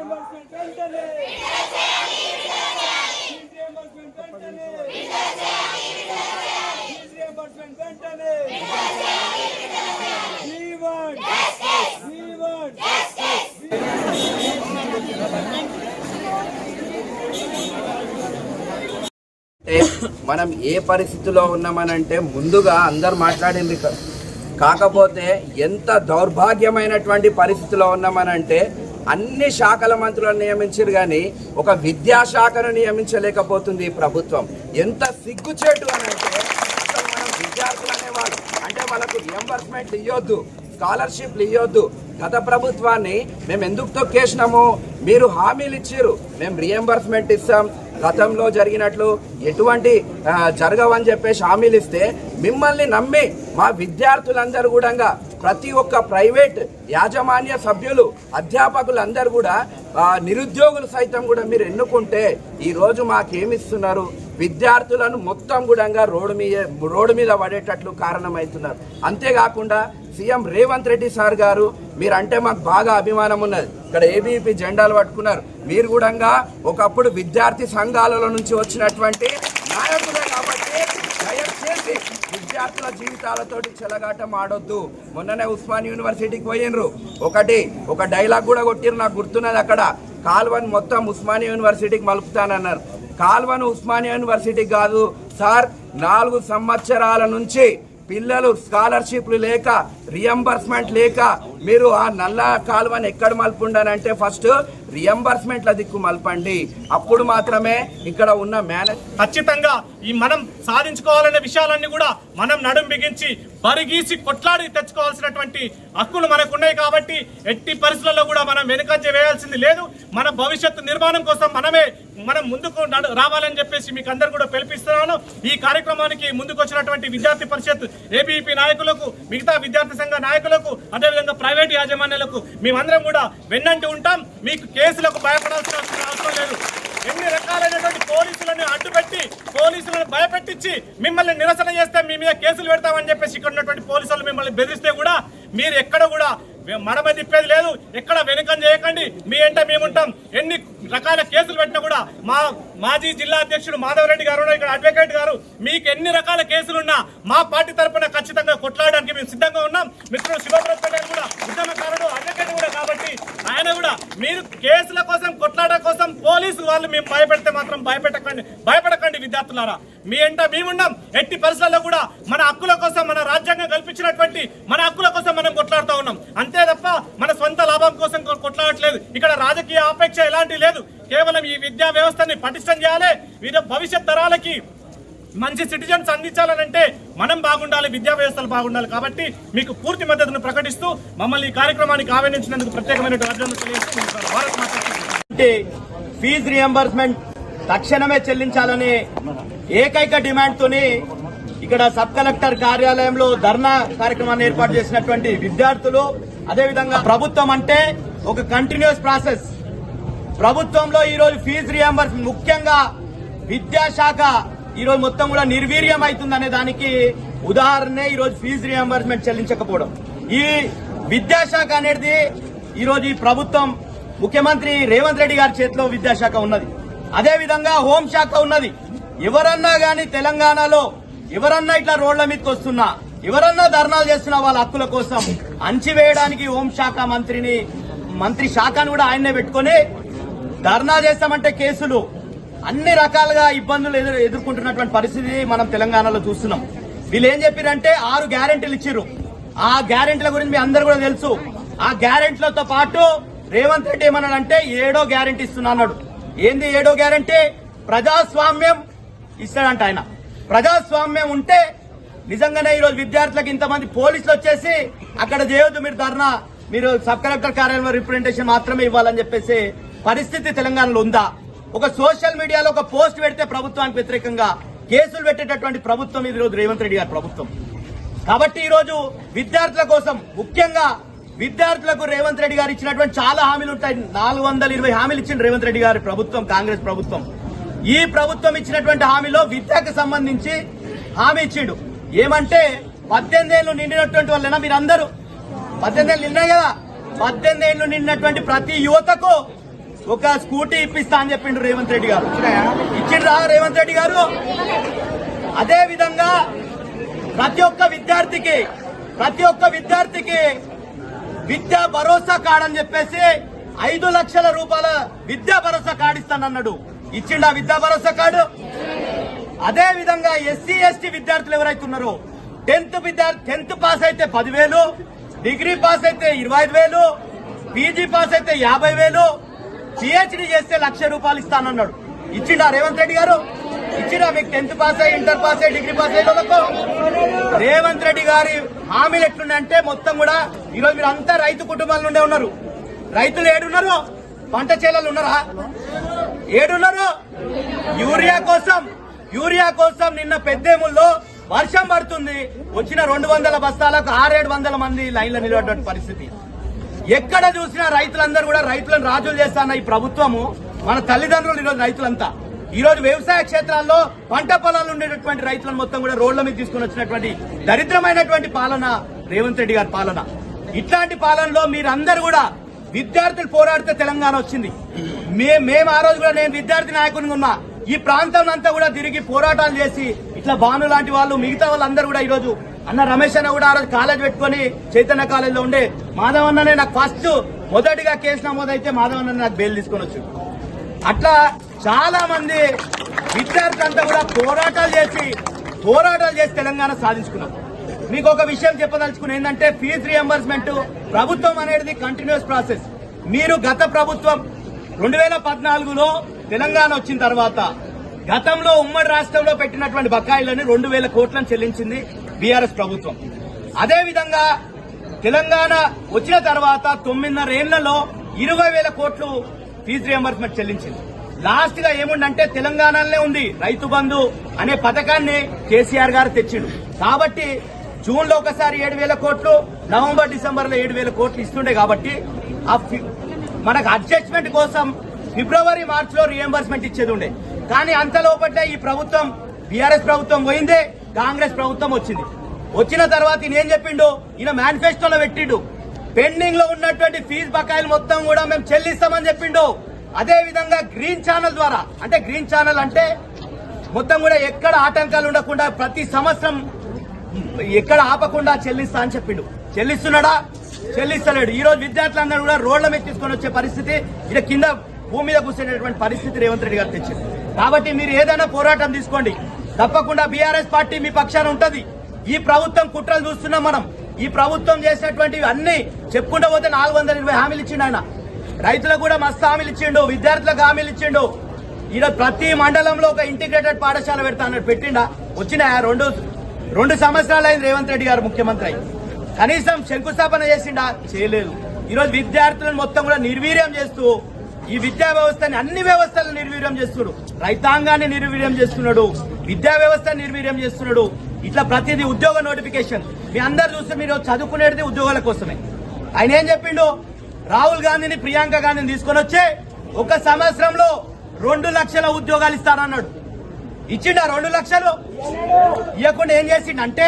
వెంటనే వెంటనే వెంటనే అంటే మనం ఏ పరిస్థితిలో ఉన్నామనంటే ముందుగా అందరు మాట్లాడింది కాకపోతే ఎంత దౌర్భాగ్యమైనటువంటి పరిస్థితిలో ఉన్నామనంటే అన్ని శాఖల మంత్రులను నియమించారు కానీ ఒక విద్యాశాఖను నియమించలేకపోతుంది ఈ ప్రభుత్వం. ఎంత సిగ్గుచేటు అని అంటే అసలు మనం విద్యార్థులు అనేవాళ్ళు. అంటే వాళ్ళకు రియంబర్స్మెంట్ ఇవ్వద్దు స్కాలర్షిప్లు ఇవ్వద్దు గత ప్రభుత్వాన్ని మేము ఎందుకు తొక్కేసినాము? మీరు హామీలు ఇచ్చారు మేము రియంబర్స్మెంట్ ఇస్తాం. గతంలో జరిగినట్లు ఎటువంటి జరగవని చెప్పేసి హామీలు ఇస్తే మిమ్మల్ని నమ్మి మా విద్యార్థులందరూ కూడా ప్రతి ఒక్క ప్రైవేట్ యాజమాన్య సభ్యులు అధ్యాపకులందరూ కూడా నిరుద్యోగులు సైతం కూడా మీరు ఎన్నుకుంటే ఈరోజు మాకేమిస్తున్నారు? విద్యార్థులను మొత్తం కూడా రోడ్డు మీద రోడ్డు మీద పడేటట్లు కారణమవుతున్నారు. అంతేకాకుండా సీఎం రేవంత్ రెడ్డి సార్ గారు మీరంటే మాకు బాగా అభిమానం ఉన్నది. ఇక్కడ ఏబీపీ జెండాలు పట్టుకున్నారు. మీరు కూడా ఒకప్పుడు విద్యార్థి సంఘాలలో నుంచి వచ్చినటువంటి నాయకులే విద్యార్థుల జీవితాలతోటి చెలగాటం ఆడొద్దు. మొన్ననే ఉస్మాన్ యూనివర్సిటీకి పోయినరు ఒకటి ఒక డైలాగ్ కూడా కొట్టిరు నాకు గుర్తున్నది అక్కడ. కాల్వన్ మొత్తం ఉస్మానియా యూనివర్సిటీకి మలుపుతానన్నారు. కాల్వన్ ఉస్మానియా యూనివర్సిటీ కాదు సార్ నాలుగు సంవత్సరాల నుంచి పిల్లలు స్కాలర్షిప్లు లేక రియంబర్స్మెంట్ లేక మీరు ఆ నల్ల కాలువని ఎక్కడ మలుపుండనంటే ఫస్ట్ రియంబర్స్మెంట్ల దిక్కు మలపండి. అప్పుడు మాత్రమే ఇక్కడ ఉన్న మేనేజ్ ఖచ్చితంగా ఈ మనం సాధించుకోవాలనే విషయాలన్నీ కూడా మనం నడుం బిగించి బరిగీసి కొట్లాడి తెచ్చుకోవాల్సినటువంటి హక్కులు మనకు ఉన్నాయి కాబట్టి ఎట్టి పరిస్థితుల్లో కూడా మనం వెనుకంజ వేయాల్సింది లేదు. మన భవిష్యత్తు నిర్మాణం కోసం మనమే మనం ముందుకు రావాలని చెప్పేసి మీకు అందరు కూడా పిలిపిస్తున్నాను. ఈ కార్యక్రమానికి ముందుకు వచ్చినటువంటి విద్యార్థి పరిషత్ ఏబీపీ నాయకులకు మిగతా విద్యార్థి సంఘ నాయకులకు అదేవిధంగా ప్రైవేట్ యాజమాన్యాలకు మేమందరం కూడా వెన్నంటి ఉంటాం. మీకు కేసులకు భయపడాల్సిన అవసరం లేదు. ఎన్ని రకాలైనటువంటి పోలీసులను అడ్డుపెట్టి పోలీసులను భయపెట్టించి మిమ్మల్ని నిరసన చేస్తే మీ మీద కేసులు పెడతామని చెప్పేసి ఇక్కడ ఉన్నటువంటి పోలీసులు మిమ్మల్ని బెదిరిస్తే కూడా మీరు ఎక్కడ కూడా మడమ తిప్పేది లేదు. ఎక్కడ వెనుకం చేయకండి. మీ ఎంట మేముంటాం ఎన్ని రకాల కేసులు పెట్టినా కూడా మా మాజీ జిల్లా అధ్యక్షుడు మాధవరెడ్డి గారు ఇక్కడ అడ్వకేట్ గారు మీకు ఎన్ని రకాల కేసులున్నా మా పార్టీ తరపున ఖచ్చితంగా కొట్లాడడానికి మేము సిద్ధంగా ఉన్నాం. మిత్రుడు శివ గారు కూడా ఉద్యమకారుడు అడ్వకేట్ కూడా కాబట్టి ఆయన కూడా మీరు కేసుల కోసం కొట్లాట కోసం పోలీసు వాళ్ళు మేము భయపెడితే మాత్రం భయపెట్టకండి. భయపడకండి విద్యార్థులారా. మీ ఎంట మేమున్నాం ఎట్టి పరిస్థితుల్లో కూడా మన హక్కుల కోసం మన రాజ్యాంగం కల్పించినటువంటి మన హక్కుల కోసం మనం కొట్లాడుతూ ఉన్నాం. అంతే తప్ప మన సొంత లాభం కోసం కొట్లాడట్లేదు. ఇక్కడ రాజకీయ ఆపేక్ష ఎలాంటి లేదు. కేవలం ఈ విద్యా వ్యవస్థని పటిష్టం చేయాలి. వీరి భవిష్యత్ తరాలకి మంచి సిటిజన్స్ అందించాలనంటే మనం బాగుండాలి విద్యా వ్యవస్థలు బాగుండాలి కాబట్టి మీకు పూర్తి మద్దతును ప్రకటిస్తూ మమ్మల్ని ఈ కార్యక్రమానికి ఆవేదించినందుకు ప్రత్యేకమైన అభినందనలు తెలియజేస్తూ భారత్ ఫీజు రియంబర్స్మెంట్ తక్షణమే చెల్లించాలని ఏకైక డిమాండ్తోని ఇక్కడ సబ్ కలెక్టర్ కార్యాలయంలో ధర్నా కార్యక్రమాన్ని ఏర్పాటు చేసినటువంటి విద్యార్థులు అదేవిధంగా ప్రభుత్వం అంటే ఒక కంటిన్యూస్ ప్రాసెస్ ప్రభుత్వంలో ఈరోజు ఫీజు రియంబర్స్ ముఖ్యంగా విద్యాశాఖ ఈరోజు మొత్తం కూడా నిర్వీర్యం అవుతుందనే దానికి ఉదాహరణే ఈరోజు ఫీజు రియంబర్స్మెంట్ చెల్లించకపోవడం. ఈ విద్యాశాఖ అనేది ఈరోజు ఈ ప్రభుత్వం ముఖ్యమంత్రి రేవంత్ రెడ్డి గారి చేతిలో విద్యాశాఖ ఉన్నది. అదే విధంగా హోంశాఖ ఉన్నది. ఎవరన్నా గాని తెలంగాణలో ఎవరన్నా ఇట్లా రోడ్ల మీదకి వస్తున్నా ఎవరన్నా ధర్నాలు చేస్తున్న వాళ్ళ హక్కుల కోసం అంచివేయడానికి హోంశాఖ మంత్రిని మంత్రి శాఖను కూడా ఆయన్నే పెట్టుకుని ధర్నా చేస్తామంటే కేసులు అన్ని రకాలుగా ఇబ్బందులు ఎదుర్కొంటున్నటువంటి పరిస్థితి మనం తెలంగాణలో చూస్తున్నాం. వీళ్ళు ఏం చెప్పారంటే ఆరు గ్యారెంటీలు ఇచ్చిర్రు. ఆ గ్యారెంటీల గురించి మీ అందరు కూడా తెలుసు. ఆ గ్యారెంటీలతో పాటు రేవంత్ రెడ్డి ఏమన్నాడంటే ఏడో గ్యారెంటీ ఇస్తున్నా అన్నాడు. ఏంది ఏడో గ్యారంటీ? ప్రజాస్వామ్యం ఇస్తాడంట ఆయన. ప్రజాస్వామ్యం ఉంటే నిజంగానే ఈరోజు విద్యార్థులకు ఇంతమంది పోలీసులు వచ్చేసి అక్కడ చేయొద్దు మీరు ధర్నా. మీరు సబ్ కలెక్టర్ కార్యాలయంలో రిప్రజెంటేషన్ మాత్రమే ఇవ్వాలని చెప్పేసి పరిస్థితి తెలంగాణలో ఉందా? ఒక సోషల్ మీడియాలో ఒక పోస్ట్ పెడితే ప్రభుత్వానికి వ్యతిరేకంగా కేసులు పెట్టేటటువంటి ప్రభుత్వం ఇది రోజు రేవంత్ రెడ్డి గారి ప్రభుత్వం. కాబట్టి ఈరోజు విద్యార్థుల కోసం ముఖ్యంగా విద్యార్థులకు రేవంత్ రెడ్డి గారు ఇచ్చినటువంటి చాలా హామీలు ఉంటాయి. నాలుగు వందల ఇరవై హామీలు ఇచ్చింది రేవంత్ రెడ్డి గారి ప్రభుత్వం కాంగ్రెస్ ప్రభుత్వం. ఈ ప్రభుత్వం ఇచ్చినటువంటి హామీలో విద్యకు సంబంధించి హామీ ఇచ్చిండు. ఏమంటే పద్దెనిమిది ఏళ్ళు నిండినటువంటి వాళ్ళైనా మీరందరూ? పద్దెనిమిది ఏళ్ళు నిండాయి కదా. పద్దెనిమిది ఏళ్ళు నిండినటువంటి ప్రతి యువతకు ఒక స్కూటీ ఇప్పిస్తా అని చెప్పిండు రేవంత్ రెడ్డి గారు. ఇచ్చిండ్రా రేవంత్ రెడ్డి గారు? అదే విధంగా ప్రతి ఒక్క విద్యార్థికి ప్రతి ఒక్క విద్యార్థికి విద్యా భరోసా కార్డ్ అని చెప్పేసి ఐదు లక్షల రూపాయల విద్యా భరోసా కార్డు ఇస్తానన్నాడు. ఇచ్చిండా విద్యా భరోసా కార్డు? అదే విధంగా ఎస్సీ ఎస్టీ విద్యార్థులు ఎవరైతే ఉన్నారో టెన్త్ విద్యార్థి టెన్త్ పాస్ అయితే పదివేలు డిగ్రీ పాస్ అయితే ఇరవై ఐదు వేలు పీజీ పాస్ అయితే యాభై వేలు పిహెచ్డి చేస్తే లక్ష రూపాయలు ఇస్తానన్నాడు. ఇచ్చిండా రేవంత్ రెడ్డి గారు? ఇచ్చిరా మీకు టెన్త్ పాస్ అయ్యి ఇంటర్ పాస్ అయ్యి డిగ్రీ పాస్ అయ్యి రేవంత్ రెడ్డి గారి హామీలు ఎట్లున్నాయంటే మొత్తం కూడా ఈరోజు మీరు అంతా రైతు కుటుంబాల నుండే ఉన్నారు. రైతులు ఏడున్నారు? పంట చేలలు ఉన్నారా? ఏడున్నారు? యూరియా కోసం యూరియా కోసం నిన్న పెద్దేముల్లో వర్షం పడుతుంది. వచ్చిన రెండు వందల బస్తాలకు ఆరేడు వందల మంది లైన్లో నిలబడ్డ పరిస్థితి. ఎక్కడ చూసినా రైతులందరూ కూడా రైతులను రాజులు చేస్తాన్న ఈ ప్రభుత్వము మన తల్లిదండ్రులు ఈరోజు రైతులంతా. ఈ రోజు వ్యవసాయ క్షేత్రాల్లో పంట పొలాలు ఉండేటటువంటి రైతులను మొత్తం కూడా రోడ్ల మీద తీసుకుని వచ్చినటువంటి దరిద్రమైనటువంటి పాలన రేవంత్ రెడ్డి గారి పాలన. ఇట్లాంటి పాలనలో మీరందరూ కూడా విద్యార్థులు పోరాడితే తెలంగాణ వచ్చింది. మే మేము ఆ రోజు కూడా నేను విద్యార్థి నాయకుని ఉన్నా ఈ ప్రాంతం అంతా కూడా తిరిగి పోరాటాలు చేసి ఇట్లా బాను లాంటి వాళ్ళు మిగతా వాళ్ళందరూ కూడా ఈ రోజు అన్న రమేష్ అన్న కూడా ఆ రోజు కాలేజ్ పెట్టుకొని చైతన్య కాలేజ్లో ఉండే మాధవన్ననే నాకు ఫస్ట్ మొదటిగా కేసు నమోదైతే మాధవన్న నాకు బెయిల్ తీసుకొని వచ్చు అట్లా చాలా మంది విద్యార్థులంతా కూడా పోరాటాలు చేసి పోరాటాలు చేసి తెలంగాణ సాధించుకున్నాం మీకు ఒక విషయం చెప్పదలుచుకుని ఏంటంటే ఫీజు రియంబర్స్మెంట్ ప్రభుత్వం అనేది కంటిన్యూస్ ప్రాసెస్ మీరు గత ప్రభుత్వం రెండు వేల పద్నాలుగులో తెలంగాణ వచ్చిన తర్వాత గతంలో ఉమ్మడి రాష్ట్రంలో పెట్టినటువంటి బకాయిలను రెండు వేల కోట్లను చెల్లించింది బీఆర్ఎస్ ప్రభుత్వం. అదేవిధంగా తెలంగాణ వచ్చిన తర్వాత తొమ్మిదిన్నర ఏళ్ళలో ఇరవై వేల కోట్లు ఫీజు రియంబర్స్మెంట్ చెల్లించింది. లాస్ట్గా ఏముందంటే తెలంగాణలోనే ఉంది రైతు బంధు అనే పథకాన్ని కేసీఆర్ గారు తెచ్చిండు. కాబట్టి జూన్లో ఒకసారి ఏడు వేల కోట్లు నవంబర్ డిసెంబర్లో ఏడు వేల కోట్లు ఇస్తుండే కాబట్టి ఆ మనకు అడ్జస్ట్మెంట్ కోసం ఫిబ్రవరి మార్చ్లో రియంబర్స్మెంట్ ఇచ్చేది ఉండే. కానీ అంతలోపట్టే ఈ ప్రభుత్వం బీఆర్ఎస్ ప్రభుత్వం పోయిందే కాంగ్రెస్ ప్రభుత్వం వచ్చింది. వచ్చిన తర్వాత ఈయన ఏం చెప్పిండు? ఈయన మేనిఫెస్టోలో పెట్టిండు. పెండింగ్లో ఉన్నటువంటి ఫీజు బకాయిలు మొత్తం కూడా మేము చెల్లిస్తామని చెప్పిండు. అదే విధంగా గ్రీన్ ఛానల్ ద్వారా అంటే గ్రీన్ ఛానల్ అంటే మొత్తం కూడా ఎక్కడ ఆటంకాలు ఉండకుండా ప్రతి సంవత్సరం ఎక్కడ ఆపకుండా చెల్లిస్తా అని చెప్పిండు. చెల్లిస్తున్నాడా? చెల్లిస్తలేడు. ఈ రోజు విద్యార్థులందరూ కూడా రోడ్ల మీద తీసుకొని వచ్చే పరిస్థితి ఇక కింద భూమి మీద కూర్చునేటువంటి పరిస్థితి రేవంత్ రెడ్డి గారు తెచ్చింది కాబట్టి మీరు ఏదైనా పోరాటం తీసుకోండి. తప్పకుండా బీఆర్ఎస్ పార్టీ మీ పక్షాన ఉంటది. ఈ ప్రభుత్వం కుట్రలు చూస్తున్నాం మనం. ఈ ప్రభుత్వం చేసినటువంటి అన్ని చెప్పుకుంటూ పోతే నాలుగు వందల ఇరవై హామీలు ఇచ్చిండు ఆయన. రైతులకు కూడా మస్తు హామీలు ఇచ్చిండు విద్యార్థులకు హామీలు ఇచ్చిండు. ఈరోజు ప్రతి మండలంలో ఒక ఇంటిగ్రేటెడ్ పాఠశాల పెడతా అన్నట్టు పెట్టిండా. వచ్చిన రెండు రెండు సంవత్సరాలు అయింది రేవంత్ రెడ్డి గారు ముఖ్యమంత్రి కనీసం శంకుస్థాపన చేసిండా? చేయలేదు. ఈరోజు విద్యార్థులను మొత్తం కూడా నిర్వీర్యం చేస్తూ ఈ విద్యా వ్యవస్థని అన్ని వ్యవస్థలను నిర్వీర్యం చేస్తున్నాడు రైతాంగాన్ని నిర్వీర్యం చేస్తున్నాడు. విద్యా వ్యవస్థను నిర్వీర్యం చేస్తున్నాడు. ఇట్లా ప్రతిదీ ఉద్యోగ నోటిఫికేషన్. మీ అందరు చూస్తే మీరు చదువుకునేది ఉద్యోగాల కోసమే. ఆయన ఏం చెప్పిండు? రాహుల్ గాంధీని ప్రియాంక గాంధీని తీసుకొని వచ్చి ఒక సంవత్సరంలో రెండు లక్షల ఉద్యోగాలు ఇస్తానన్నాడు ఇచ్చిండ రెండు లక్షలు. ఇవ్వకుండా ఏం చేసిండంటే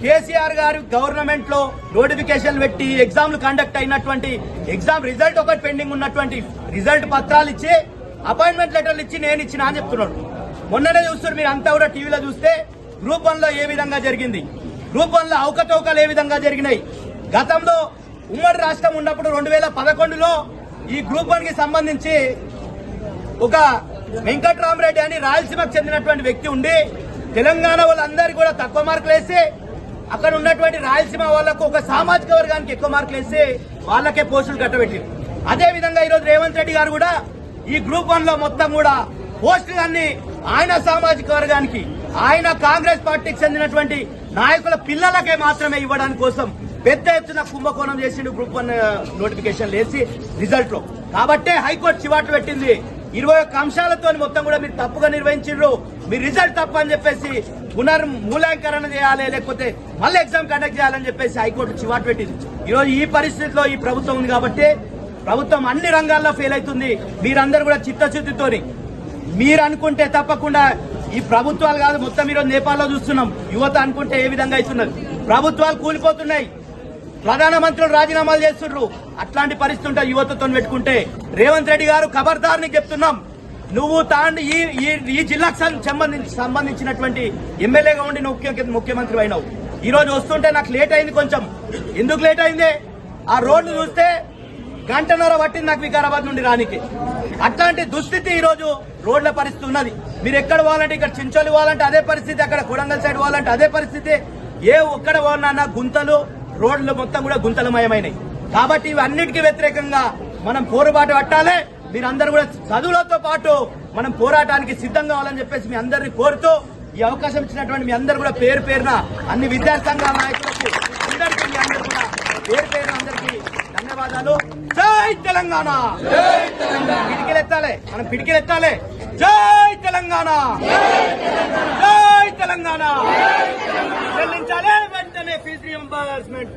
కేసీఆర్ గారు గవర్నమెంట్లో నోటిఫికేషన్ పెట్టి ఎగ్జామ్లు కండక్ట్ అయినటువంటి ఎగ్జామ్ రిజల్ట్ ఒకటి పెండింగ్ ఉన్నటువంటి రిజల్ట్ పత్రాలు ఇచ్చి అపాయింట్మెంట్ లెటర్లు ఇచ్చి నేను ఇచ్చిన అని చెప్తున్నాడు. మొన్ననే చూస్తున్నారు మీరు అంతా కూడా టీవీలో చూస్తే గ్రూప్ వన్లో ఏ విధంగా జరిగింది? గ్రూప్ వన్లో అవకతవకలు ఏ విధంగా జరిగినాయి? గతంలో ఉమ్మడి రాష్ట్రం ఉన్నప్పుడు రెండు వేల పదకొండులో ఈ గ్రూప్ వన్కి సంబంధించి ఒక వెంకట్రామరెడ్డి అని రాయలసీమకు చెందినటువంటి వ్యక్తి ఉండి తెలంగాణ వాళ్ళందరికీ కూడా తక్కువ మార్కులు వేసి అక్కడ ఉన్నటువంటి రాయలసీమ వాళ్ళకు ఒక సామాజిక వర్గానికి ఎక్కువ మార్కులు వేసి వాళ్ళకే పోస్టులు కట్టబెట్టింది. అదే విధంగా ఈరోజు రేవంత్ రెడ్డి గారు కూడా ఈ గ్రూప్ వన్లో మొత్తం కూడా పోస్టులన్నీ ఆయన సామాజిక వర్గానికి ఆయన కాంగ్రెస్ పార్టీకి చెందినటువంటి నాయకుల పిల్లలకే మాత్రమే ఇవ్వడానికి కోసం పెద్ద ఎత్తున కుంభకోణం చేసిండు గ్రూప్ వన్ నోటిఫికేషన్ లేసి రిజల్ట్లో. కాబట్టే హైకోర్టు చివాట్లు పెట్టింది. ఇరవై ఒక్క అంశాలతో మొత్తం కూడా మీరు తప్పుగా నిర్వహించారు మీ రిజల్ట్ తప్పు అని చెప్పేసి పునర్మూల్యాంకరణ చేయాలి లేకపోతే మళ్ళీ ఎగ్జామ్ కండక్ట్ చేయాలని చెప్పేసి హైకోర్టు చివాటు పెట్టింది. ఈరోజు ఈ పరిస్థితిలో ఈ ప్రభుత్వం ఉంది కాబట్టి ప్రభుత్వం అన్ని రంగాల్లో ఫెయిల్ అవుతుంది. మీరందరూ కూడా చిత్తశుద్ధితోని. మీరు అనుకుంటే తప్పకుండా ఈ ప్రభుత్వాలు కాదు మొత్తం ఈరోజు నేపాల్లో చూస్తున్నాం. యువత అనుకుంటే ఏ విధంగా అవుతున్నది? ప్రభుత్వాలు కూలిపోతున్నాయి. ప్రధానమంత్రులు రాజీనామాలు చేస్తుండ్రు అట్లాంటి పరిస్థితి ఉంటే యువతతో పెట్టుకుంటే. రేవంత్ రెడ్డి గారు ఖబర్దార్ని చెప్తున్నాం. నువ్వు తాండి ఈ ఈ- ఈ జిల్లాకు సంబంధించి సంబంధించినటువంటి ఎమ్మెల్యేగా ఉండి నువ్వు ముఖ్య- ముఖ్యమంత్రి అయినావు. ఈ రోజు వస్తుంటే నాకు లేట్ అయింది కొంచెం. ఎందుకు లేట్ అయింది? ఆ రోడ్డు చూస్తే గంటన్నర పట్టింది నాకు వికారాబాద్ నుండి రానికి. అట్లాంటి దుస్థితి ఈ రోజు రోడ్ల పరిస్థితి ఉన్నది. మీరు ఎక్కడ పోవాలంటే ఇక్కడ చించోలి పోవాలంటే అదే పరిస్థితి అక్కడ కొడంగల్ సైడ్ పోవాలంటే అదే పరిస్థితి. ఏ ఒక్కడ పోవాలన్నా గుంతలు రోడ్లు మొత్తం కూడా గుంతలమయమైనవి కాబట్టి ఇవన్నిటికీ వ్యతిరేకంగా మనం పోరుబాటు పట్టాలి మీరందరూ కూడా చదువులతో పాటు మనం పోరాటానికి సిద్ధం కావాలని చెప్పేసి మీ అందరిని కోరుతూ ఈ అవకాశం ఇచ్చినటువంటి మీ అందరు కూడా పేరు పేరున అన్ని విద్యార్థి సంఘాల నాయకులకు అందరికీ మీ అందరు కూడా పేరు పేరున అందరికీ ధన్యవాదాలు జై తెలంగాణ పిడికిలు ఎత్తాలి మనం పిడికిలు ఎత్తాలి జై తెలంగాణ జై తెలంగాణ చెల్లించాలి వెంటనే ఫీజు రియంబర్స్మెంట్